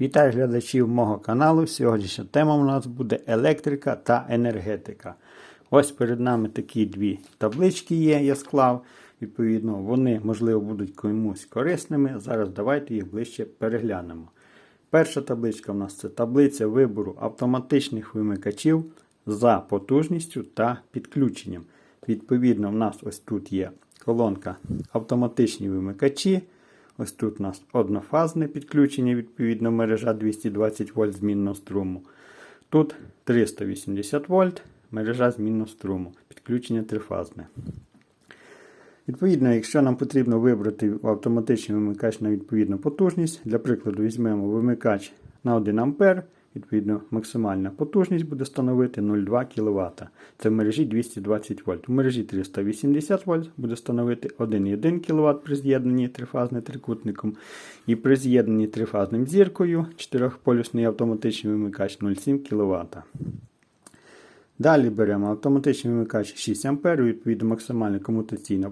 Вітаю глядачів мого каналу. Сьогоднішня тема у нас буде електрика та енергетика. Ось перед нами такі дві таблички є, я склав. Відповідно, вони, можливо, будуть комусь корисними. Зараз давайте їх ближче переглянемо. Перша табличка у нас це таблиця вибору автоматичних вимикачів за потужністю та підключенням. Відповідно, у нас ось тут є колонка автоматичні вимикачі. Ось тут у нас однофазне підключення, відповідно, мережа 220 вольт змінного струму. Тут 380 вольт, мережа змінного струму. Підключення трифазне. Відповідно, якщо нам потрібно вибрати автоматичний вимикач на відповідну потужність, для прикладу, візьмемо вимикач на 1 А, відповідно, максимальна потужність буде становити 0,2 кВт. Це в мережі 220 вольт. У мережі 380 вольт буде становити 1,1 кВт при з'єднанні трифазним трикутником. І при з'єднанні трифазним зіркою 4-полюсний автоматичний вимикач 0,7 кВт. Далі беремо автоматичний вимикач 6 А, відповідно максимальна комутаційна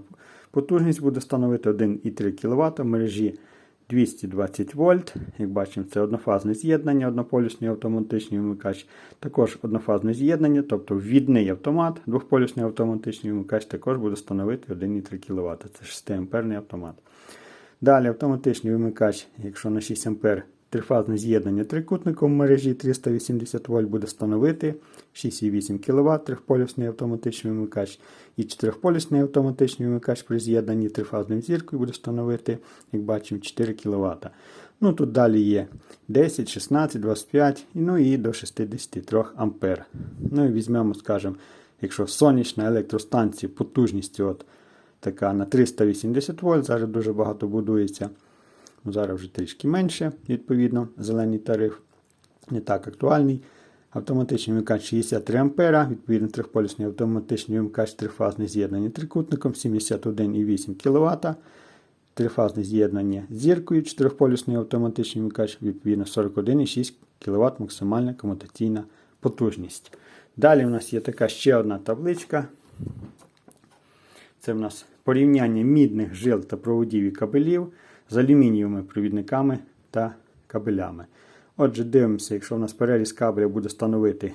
потужність буде становити 1,3 кВт в мережі 220 вольт. Як бачимо, це однофазне з'єднання, однополюсний автоматичний вимикач. Також однофазне з'єднання, тобто ввідний автомат, двохполюсний автоматичний вимикач також буде становити 1,3 кВт. Це 6 амперний автомат. Далі автоматичний вимикач, якщо на 6 А трифазне з'єднання трикутником в мережі 380 вольт буде становити 6,8 кВт трьохполюсний автоматичний вимикач і чотирьохполюсний автоматичний вимикач при з'єднанні трифазним зіркою буде становити, як бачимо, 4 кВт. Ну Тут далі є 10, 16, 25 ну і до 63 А. Ну і візьмемо, скажімо, якщо сонячна електростанція потужністю от така на 380 вольт, зараз дуже багато будується. Зараз вже трішки менше, відповідно, зелений тариф не так актуальний. Автоматичний вимикач 63 А, відповідно, трьохполюсний автоматичний вимикач трифазне з'єднання трикутником 71,8 кВт. Трифазне з'єднання з зіркою, чотирьохполюсний автоматичний вимикач, відповідно 41,6 кВт максимальна комутаційна потужність. Далі в нас є така ще одна табличка. Це в нас порівняння мідних жил та проводів і кабелів з алюмінієвими провідниками та кабелями. Отже, дивимося, якщо у нас переріз кабеля буде становити,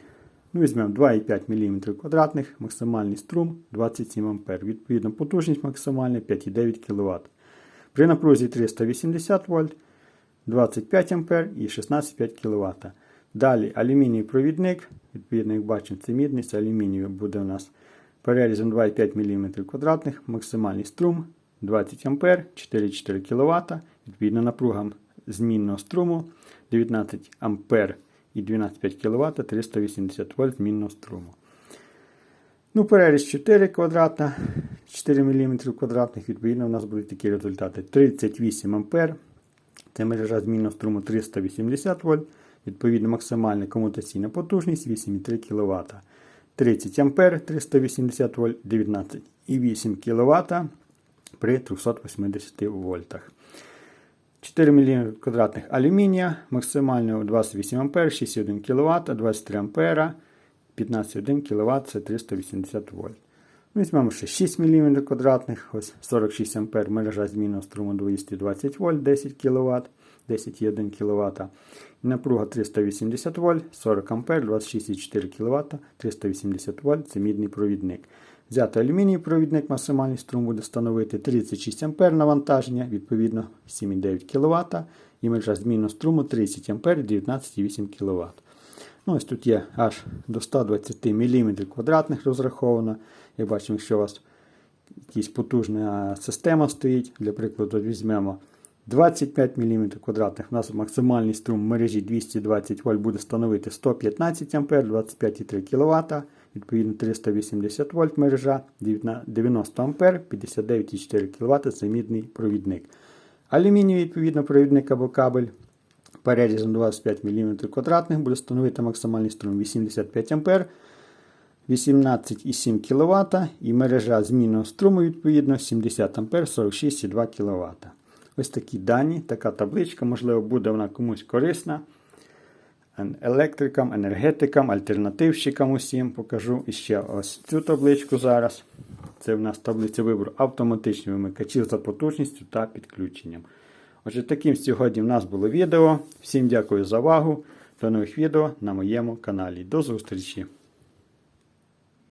ну, візьмемо 2,5 мм квадратних, максимальний струм 27 А. Відповідно, потужність максимальна 5,9 кВт. При напрузі 380 вольт, 25 А і 16,5 кВт. Далі алюміній провідник, відповідно, як бачимо, це мідний, це алюміній буде у нас перерізом 2,5 мм квадратних, максимальний струм 20 А, 4,4 кВт, відповідно напругам змінного струму 19 А і 12,5 кВт 380 вольт змінного струму. Ну, Переріз 4 квадрата, 4 мм квадратних, відповідно, у нас будуть такі результати. 38 А. Це мережа змінного струму 380 вольт. Відповідно, максимальна комутаційна потужність 8,3 кВт. 30 А 380 вольт, 19,8 кВт при 380 вольтах. 4 мм квадратних алюмінія, максимально 28 А, 6,1 кВт, 23 А, 15,1 кВт це 380 вольт. Візьмемо ще 6 мм квадратних, ось 46 А мережа змінного струму 220 вольт, 10 кВт, 10,1 кВт. Напруга 380 вольт, 40 А, 26,4 кВт, 380 вольт це мідний провідник. Взяти алюміній провідник, максимальний струм буде становити 36 А навантаження, відповідно 7,9 кВт. І мережа змінного струму 30 А 19,8 кВт. Ну, Ось тут є аж до 120 мм квадратних розраховано. Як бачимо, якщо у вас якась потужна система стоїть, для прикладу, візьмемо 25 мм квадратних, у нас максимальний струм в мережі 220 вольт буде становити 115 А 25,3 кВт. Відповідно 380 вольт мережа, 90 А, 59,4 кВт це мідний провідник. Алюміній, відповідно, провідник або кабель перерізом 25 мм квадратних буде становити максимальний струм 85 А, 18,7 кВт і мережа змінного струму, відповідно, 70 А 46,2 кВт. Ось такі дані, така табличка, можливо, буде вона комусь корисна електрикам, енергетикам, альтернативщикам усім покажу І ще ось цю табличку зараз. Це в нас таблиця вибору автоматичних вимикачів за потужністю та підключенням. Отже, таким сьогодні в нас було відео. Всім дякую за увагу. До нових відео на моєму каналі. До зустрічі!